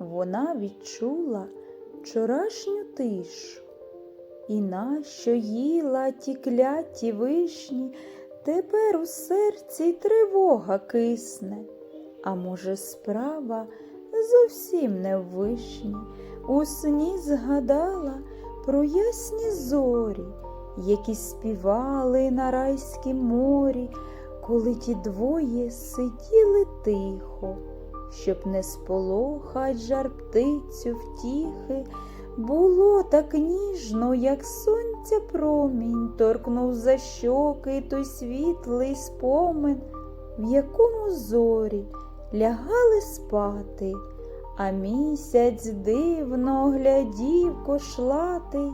вона відчула вчорашню тишу. І нащо їла ті кляті вишні, тепер у серці тривога кисне. А може, справа зовсім не в вишні, у сні згадала про ясні зорі, які співали на райськім морі, коли ті двоє сиділи тихо, щоб не сполохать жар птицю втіхи. Було так ніжно, як сонця промінь, торкнув за щоки той світлий спомин, в якому зорі лягали спати, а місяць дивно глядів кошлатий,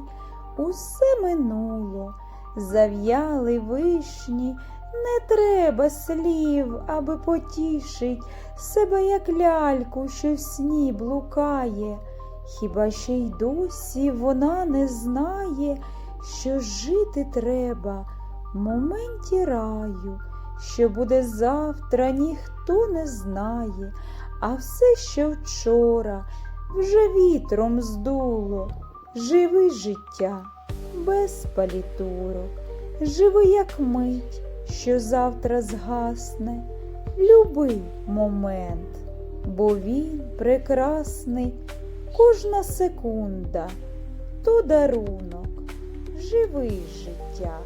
усе минуло, зав'яли вишні, не треба слів, аби потішить себе, як ляльку, що в сні блукає. Хіба ще й досі вона не знає, що жити треба в моменті раю, що буде завтра, ніхто не знає, а все, що вчора вже вітром здуло. Живи життя без палітурок, живи, як мить, що завтра згасне. Люби момент, бо він прекрасний. Кожна секунда то дарунок, живий життя.